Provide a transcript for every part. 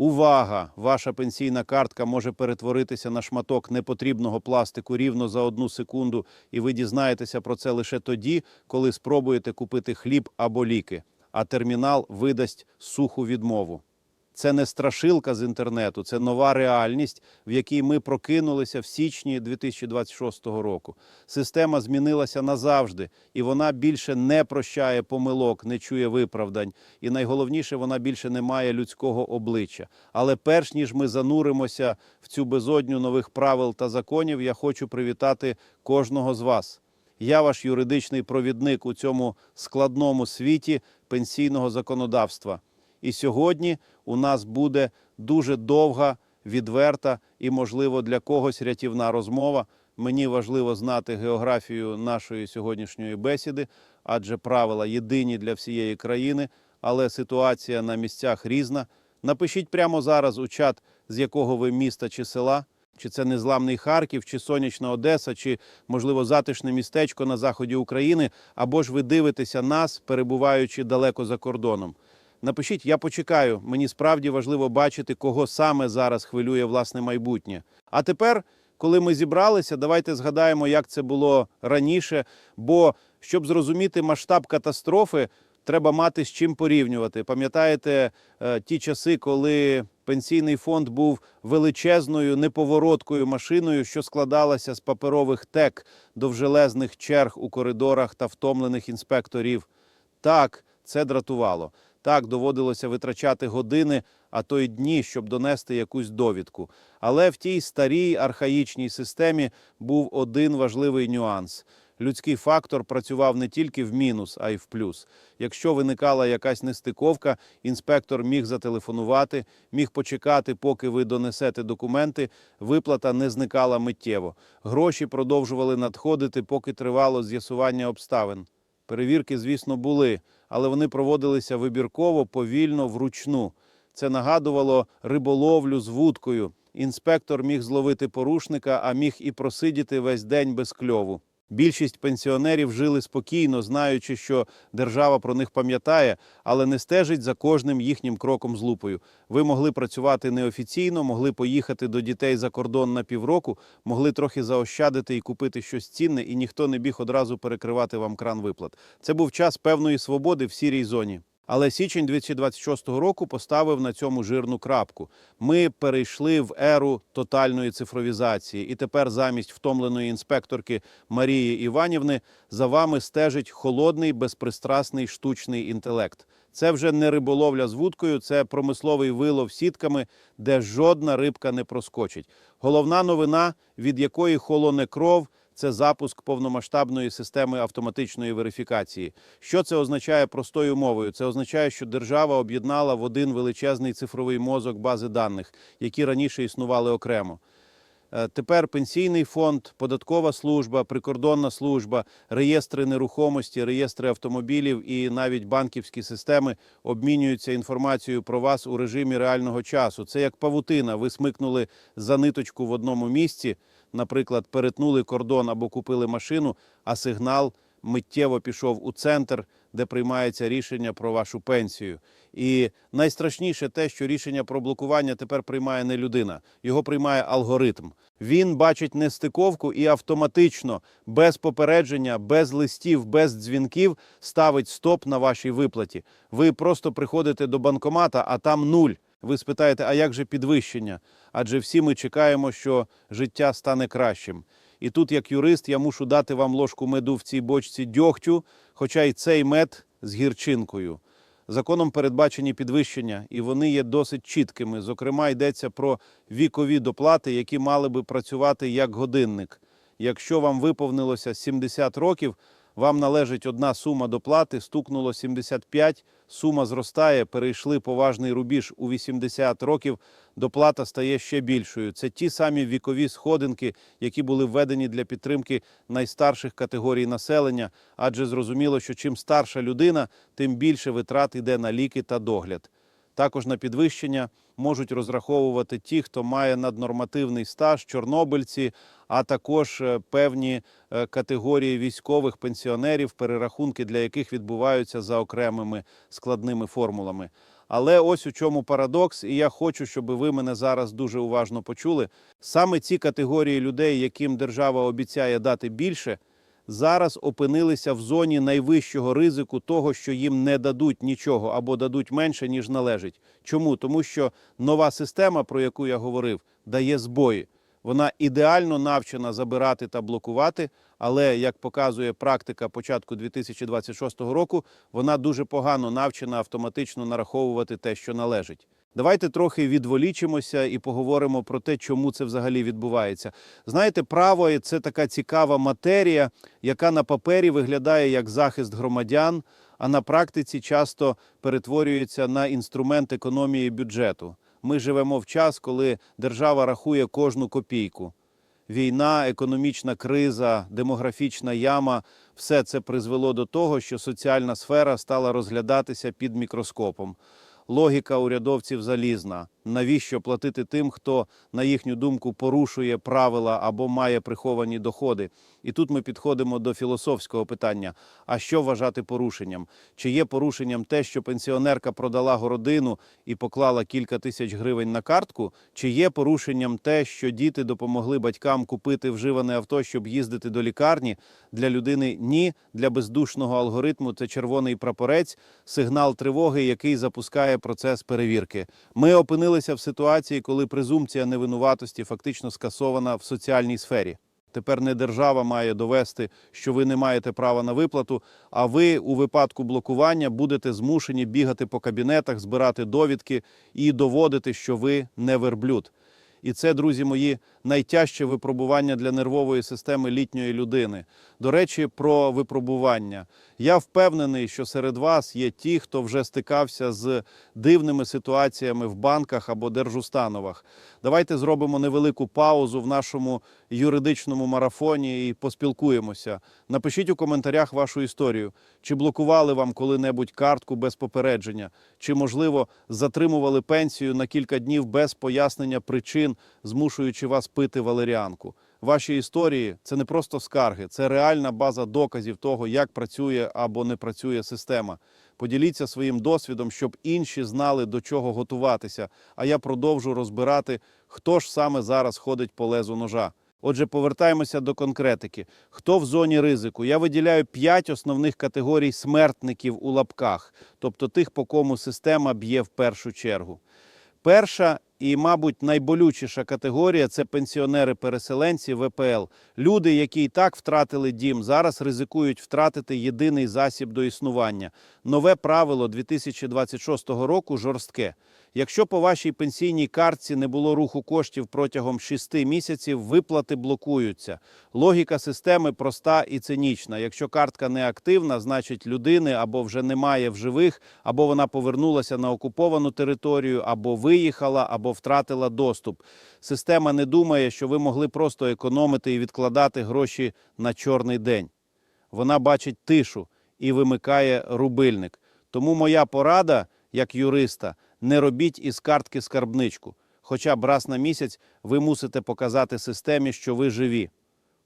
Увага! Ваша пенсійна картка може перетворитися на шматок непотрібного пластику рівно за одну секунду, і ви дізнаєтеся про це лише тоді, коли спробуєте купити хліб або ліки, а термінал видасть суху відмову. Це не страшилка з інтернету, це нова реальність, в якій ми прокинулися в січні 2026 року. Система змінилася назавжди, і вона більше не прощає помилок, не чує виправдань. І найголовніше, вона більше не має людського обличчя. Але перш ніж ми зануримося в цю безодню нових правил та законів, я хочу привітати кожного з вас. Я ваш юридичний провідник у цьому складному світі пенсійного законодавства. І сьогодні у нас буде дуже довга, відверта і, можливо, для когось рятівна розмова. Мені важливо знати географію нашої сьогоднішньої бесіди, адже правила єдині для всієї країни, але ситуація на місцях різна. Напишіть прямо зараз у чат, з якого ви міста чи села, чи це незламний Харків, чи сонячна Одеса, чи, можливо, затишне містечко на заході України, або ж ви дивитеся нас, перебуваючи далеко за кордоном. Напишіть, я почекаю. Мені справді важливо бачити, кого саме зараз хвилює власне майбутнє. А тепер, коли ми зібралися, давайте згадаємо, як це було раніше. Бо щоб зрозуміти масштаб катастрофи, треба мати з чим порівнювати. Пам'ятаєте е, ті часи, коли пенсійний фонд був величезною неповороткою машиною, що складалася з паперових тек довжелезних черг у коридорах та втомлених інспекторів. Так, це дратувало. Так, доводилося витрачати години, а то й дні, щоб донести якусь довідку. Але в тій старій архаїчній системі був один важливий нюанс. Людський фактор працював не тільки в мінус, а й в плюс. Якщо виникала якась нестиковка, інспектор міг зателефонувати, міг почекати, поки ви донесете документи. Виплата не зникала миттєво. Гроші продовжували надходити, поки тривало з'ясування обставин. Перевірки, звісно, були, але вони проводилися вибірково, повільно, вручну. Це нагадувало риболовлю з вудкою. Інспектор міг зловити порушника, а міг і просидіти весь день без кльову. Більшість пенсіонерів жили спокійно, знаючи, що держава про них пам'ятає, але не стежить за кожним їхнім кроком з лупою. Ви могли працювати неофіційно, могли поїхати до дітей за кордон на півроку, могли трохи заощадити і купити щось цінне, і ніхто не біг одразу перекривати вам кран виплат. Це був час певної свободи в сірій зоні. Але січень 2026 року поставив на цьому жирну крапку. Ми перейшли в еру тотальної цифровізації, і тепер замість втомленої інспекторки Марії Іванівни за вами стежить холодний, безпристрасний штучний інтелект. Це вже не риболовля з вудкою, це промисловий вилов сітками, де жодна рибка не проскочить. Головна новина, від якої холоне кров, це запуск повномасштабної системи автоматичної верифікації. Що це означає простою мовою? Це означає, що держава об'єднала в один величезний цифровий мозок бази даних, які раніше існували окремо. Е, Тепер пенсійний фонд, податкова служба, прикордонна служба, реєстри нерухомості, реєстри автомобілів і навіть банківські системи обмінюються інформацією про вас у режимі реального часу. Це як павутина. Ви смикнули за ниточку в одному місці, наприклад, перетнули кордон або купили машину, а сигнал миттєво пішов у центр, де приймається рішення про вашу пенсію. І найстрашніше те, що рішення про блокування тепер приймає не людина, його приймає алгоритм. Він бачить нестиковку і автоматично, без попередження, без листів, без дзвінків ставить стоп на вашій виплаті. Ви просто приходите до банкомата, а там нуль. Ви спитаєте, а як же підвищення? Адже всі ми чекаємо, що життя стане кращим. І тут, як юрист, я мушу дати вам ложку меду в цій бочці дьогтю, хоча й цей мед з гірчинкою. Законом передбачені підвищення, і вони є досить чіткими. Зокрема, йдеться про вікові доплати, які мали би працювати як годинник. Якщо вам виповнилося 70 років, вам належить одна сума доплати, стукнуло 75, сума зростає, перейшли поважний рубіж у 80 років, доплата стає ще більшою. Це ті самі вікові сходинки, які були введені для підтримки найстарших категорій населення, адже зрозуміло, що чим старша людина, тим більше витрат йде на ліки та догляд. Також на підвищення можуть розраховувати ті, хто має наднормативний стаж, чорнобильці, а також е, певні е, категорії військових пенсіонерів, перерахунки для яких відбуваються за окремими складними формулами. Але ось у чому парадокс, і я хочу, щоб ви мене зараз дуже уважно почули. Саме ці категорії людей, яким держава обіцяє дати більше, зараз опинилися в зоні найвищого ризику того, що їм не дадуть нічого або дадуть менше, ніж належить. Чому? Тому що нова система, про яку я говорив, дає збої. Вона ідеально навчена забирати та блокувати, але як показує практика початку 2026 року, вона дуже погано навчена автоматично нараховувати те, що належить. Давайте трохи відволічимося і поговоримо про те, чому це взагалі відбувається. Знаєте, право це така цікава матерія, яка на папері виглядає як захист громадян, а на практиці часто перетворюється на інструмент економії бюджету. Ми живемо в час, коли держава рахує кожну копійку. Війна, економічна криза, демографічна яма все це призвело до того, що соціальна сфера стала розглядатися під мікроскопом. Логіка урядовців залізна. Навіщо платити тим, хто, на їхню думку, порушує правила або має приховані доходи? І тут ми підходимо до філософського питання: а що вважати порушенням? Чи є порушенням те, що пенсіонерка продала городину і поклала кілька тисяч гривень на картку? Чи є порушенням те, що діти допомогли батькам купити вживане авто, щоб їздити до лікарні? Для людини ні, для бездушного алгоритму це червоний прапорець, сигнал тривоги, який запускає процес перевірки. Ми опинилися в ситуації, коли презумпція невинуватості фактично скасована в соціальній сфері. Тепер не держава має довести, що ви не маєте права на виплату, а ви у випадку блокування будете змушені бігати по кабінетах, збирати довідки і доводити, що ви не верблюд. І це, друзі мої, найтяжче випробування для нервової системи літньої людини. До речі, про випробування. Я впевнений, що серед вас є ті, хто вже стикався з дивними ситуаціями в банках або держустановах. Давайте зробимо невелику паузу в нашому юридичному марафоні і поспілкуємося. Напишіть у коментарях вашу історію. Чи блокували вам коли-небудь картку без попередження? Чи, можливо, затримували пенсію на кілька днів без пояснення причин, змушуючи вас пити валеріанку? Ваші історії це не просто скарги, це реальна база доказів того, як працює або не працює система. Поділіться своїм досвідом, щоб інші знали, до чого готуватися. А я продовжу розбирати, хто ж саме зараз ходить по лезу ножа. Отже, повертаємося до конкретики. Хто в зоні ризику? Я виділяю п'ять основних категорій смертників у лапках, тобто тих, по кому система б'є в першу чергу. Перша і, мабуть, найболючіша категорія це пенсіонери-переселенці ВПЛ. Люди, які і так втратили дім, зараз ризикують втратити єдиний засіб до існування. Нове правило 2026 року жорстке. Якщо по вашій пенсійній картці не було руху коштів протягом 6 місяців, виплати блокуються. Логіка системи проста і цинічна. Якщо картка не активна, значить людини або вже немає в живих, або вона повернулася на окуповану територію, або виїхала, або втратила доступ. Система не думає, що ви могли просто економити і відкладати гроші на чорний день. Вона бачить тишу і вимикає рубильник. Тому моя порада, як юриста, не робіть із картки скарбничку. Хоча б раз на місяць ви мусите показати системі, що ви живі.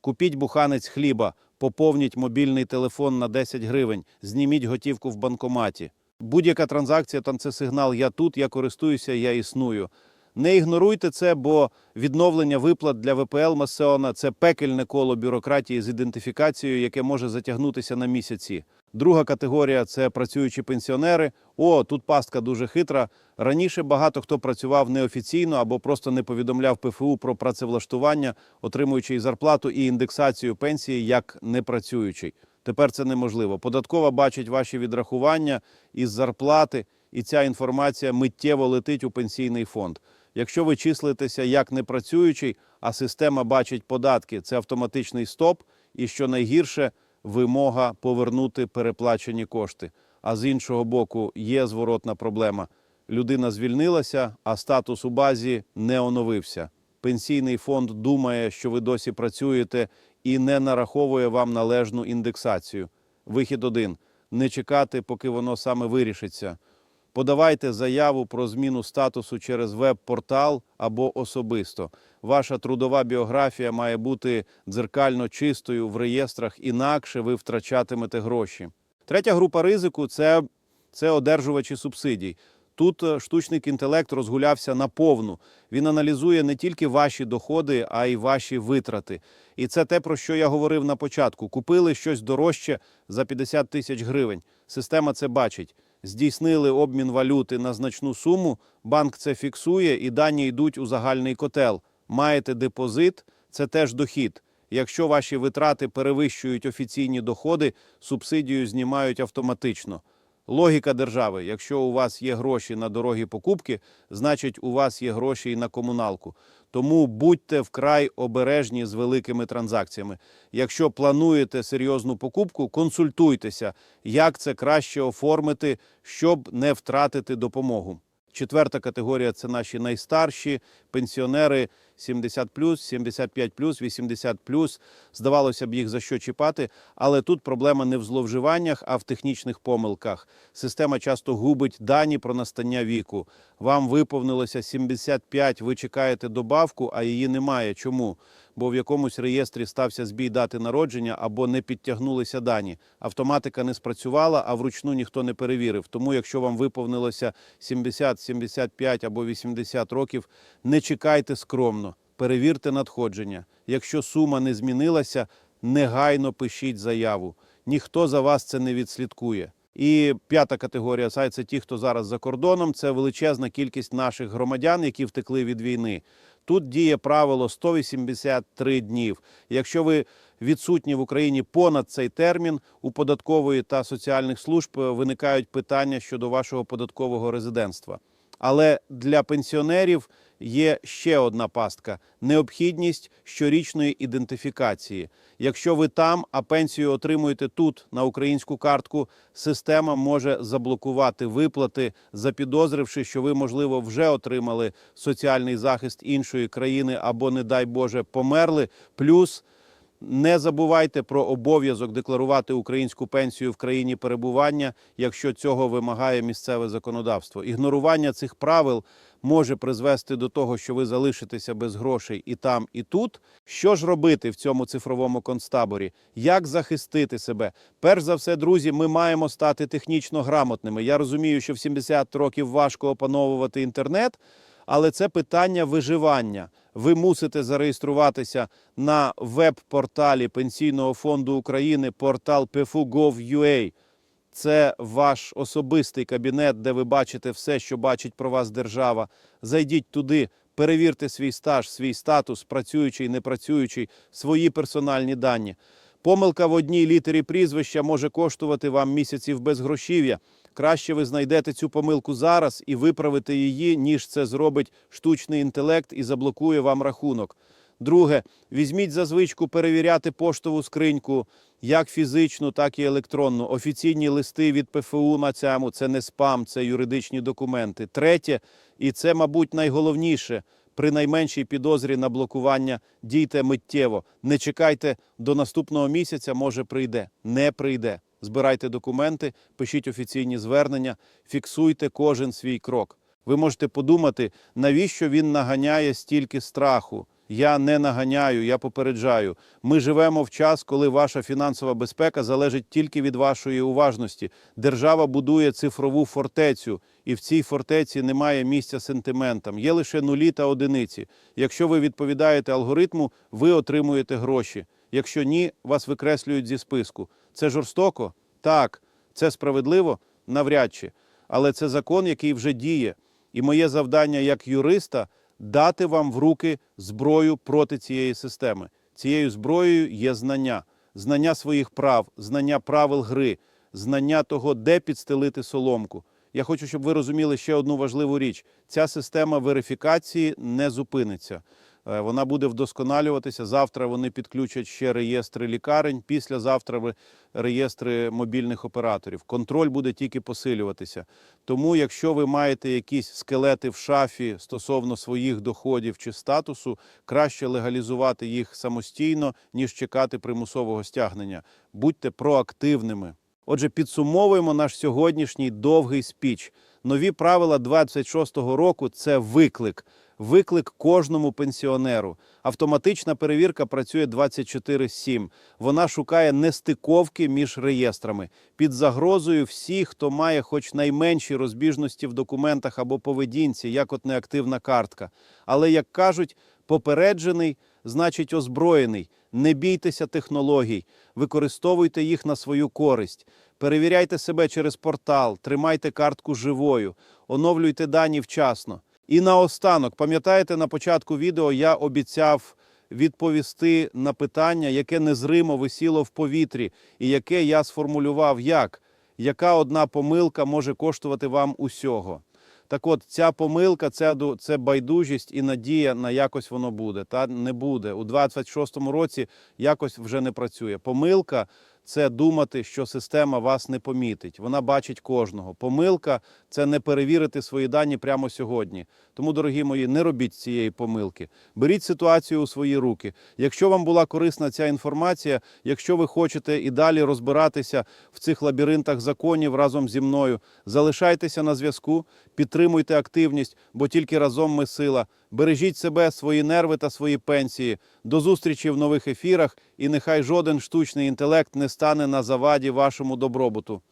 Купіть буханець хліба, поповніть мобільний телефон на 10 гривень, зніміть готівку в банкоматі. Будь-яка транзакція там це сигнал Я тут, я користуюся, я існую. Не ігноруйте це, бо відновлення виплат для ВПЛ Масеона це пекельне коло бюрократії з ідентифікацією, яке може затягнутися на місяці. Друга категорія це працюючі пенсіонери. О, тут пастка дуже хитра. Раніше багато хто працював неофіційно або просто не повідомляв ПФУ про працевлаштування, отримуючи і зарплату і індексацію пенсії як непрацюючий. Тепер це неможливо. Податкова бачить ваші відрахування із зарплати, і ця інформація миттєво летить у пенсійний фонд. Якщо ви числитеся як непрацюючий, а система бачить податки, це автоматичний стоп. І що найгірше, вимога повернути переплачені кошти. А з іншого боку, є зворотна проблема. Людина звільнилася, а статус у базі не оновився. Пенсійний фонд думає, що ви досі працюєте і не нараховує вам належну індексацію. Вихід один не чекати, поки воно саме вирішиться. Подавайте заяву про зміну статусу через веб-портал або особисто. Ваша трудова біографія має бути дзеркально чистою в реєстрах, інакше ви втрачатимете гроші. Третя група ризику це, це одержувачі субсидій. Тут е, штучний інтелект розгулявся наповну. Він аналізує не тільки ваші доходи, а й ваші витрати. І це те, про що я говорив на початку. Купили щось дорожче за 50 тисяч гривень. Система це бачить. Здійснили обмін валюти на значну суму, банк це фіксує і дані йдуть у загальний котел. Маєте депозит, це теж дохід. Якщо ваші витрати перевищують офіційні доходи, субсидію знімають автоматично. Логіка держави: якщо у вас є гроші на дорогі покупки, значить у вас є гроші і на комуналку. Тому будьте вкрай обережні з великими транзакціями. Якщо плануєте серйозну покупку, консультуйтеся, як це краще оформити, щоб не втратити допомогу. Четверта категорія це наші найстарші пенсіонери 70 75 80 Здавалося б, їх за що чіпати, але тут проблема не в зловживаннях, а в технічних помилках. Система часто губить дані про настання віку. Вам виповнилося 75, ви чекаєте добавку, а її немає. Чому? Бо в якомусь реєстрі стався збій дати народження або не підтягнулися дані. Автоматика не спрацювала, а вручну ніхто не перевірив. Тому, якщо вам виповнилося 70, 75 або 80 років, не чекайте скромно, перевірте надходження. Якщо сума не змінилася, негайно пишіть заяву. Ніхто за вас це не відслідкує. І п'ята категорія сайт це ті, хто зараз за кордоном. Це величезна кількість наших громадян, які втекли від війни. Тут діє правило 183 днів. Якщо ви відсутні в Україні понад цей термін, у податкової та соціальних служб е, виникають питання щодо вашого податкового резидентства. Але для пенсіонерів є ще одна пастка необхідність щорічної ідентифікації. Якщо ви там, а пенсію отримуєте тут на українську картку, система може заблокувати виплати, запідозривши, що ви, можливо, вже отримали соціальний захист іншої країни або, не дай Боже, померли. Плюс не забувайте про обов'язок декларувати українську пенсію в країні перебування, якщо цього вимагає місцеве законодавство. Ігнорування цих правил може призвести до того, що ви залишитеся без грошей і там, і тут. Що ж робити в цьому цифровому концтаборі? Як захистити себе? Перш за все, друзі, ми маємо стати технічно грамотними. Я розумію, що в 70 років важко опановувати інтернет, але це питання виживання. Ви мусите зареєструватися на веб-порталі Пенсійного фонду України, портал pfu.gov.ua. Це ваш особистий кабінет, де ви бачите все, що бачить про вас держава. Зайдіть туди, перевірте свій стаж, свій статус, працюючий, не працюючий, свої персональні дані. Помилка в одній літері прізвища може коштувати вам місяців безгрошів'я. Краще ви знайдете цю помилку зараз і виправите її, ніж це зробить штучний інтелект і заблокує вам рахунок. Друге, візьміть за звичку перевіряти поштову скриньку, як фізичну, так і електронну. Офіційні листи від ПФУ на цьому це не спам, це юридичні документи. Третє, і це, мабуть, найголовніше. При найменшій підозрі на блокування дійте миттєво. Не чекайте до наступного місяця, може прийде. Не прийде. Збирайте документи, пишіть офіційні звернення, фіксуйте кожен свій крок. Ви можете подумати, навіщо він наганяє стільки страху. Я не наганяю, я попереджаю. Ми живемо в час, коли ваша фінансова безпека залежить тільки від вашої уважності. Держава будує цифрову фортецю, і в цій фортеці немає місця сентиментам. Є лише нулі та одиниці. Якщо ви відповідаєте алгоритму, ви отримуєте гроші. Якщо ні, вас викреслюють зі списку. Це жорстоко? Так. Це справедливо? Навряд чи. Але це закон, який вже діє. І моє завдання як юриста дати вам в руки зброю проти цієї системи. Цією зброєю є знання, знання своїх прав, знання правил гри, знання того, де підстелити соломку. Я хочу, щоб ви розуміли ще одну важливу річ: ця система верифікації не зупиниться. Е, Вона буде вдосконалюватися. Завтра вони підключать ще реєстри лікарень, післязавтра реєстри мобільних операторів. Контроль буде тільки посилюватися. Тому, якщо ви маєте якісь скелети в шафі стосовно своїх доходів чи статусу, краще легалізувати їх самостійно, ніж чекати примусового стягнення. Будьте проактивними. Отже, підсумовуємо наш сьогоднішній довгий спіч. Нові правила 26-го року це виклик. Виклик кожному пенсіонеру. Автоматична перевірка працює 24-7. Вона шукає нестиковки між реєстрами. Під загрозою всі, хто має хоч найменші розбіжності в документах або поведінці, як от неактивна картка. Але, як кажуть, попереджений значить озброєний. Не бійтеся технологій, використовуйте їх на свою користь. Перевіряйте себе через портал, тримайте картку живою, оновлюйте дані вчасно. І наостанок, пам'ятаєте, на початку відео я обіцяв відповісти на питання, яке незримо висіло в повітрі, і яке я сформулював як, яка одна помилка може коштувати вам усього. Так от, ця помилка, це, це байдужість і надія на якось воно буде. Та не буде. У 26-му році якось вже не працює. Помилка це думати, що система вас не помітить. Вона бачить кожного. Помилка це не перевірити свої дані прямо сьогодні. Тому, дорогі мої, не робіть цієї помилки. Беріть ситуацію у свої руки. Якщо вам була корисна ця інформація, якщо ви хочете і далі розбиратися в цих лабіринтах законів разом зі мною, залишайтеся на зв'язку, підтримуйте активність, бо тільки разом ми сила. Бережіть себе, свої нерви та свої пенсії. До зустрічі в нових ефірах, і нехай жоден штучний інтелект не стане на заваді вашому добробуту.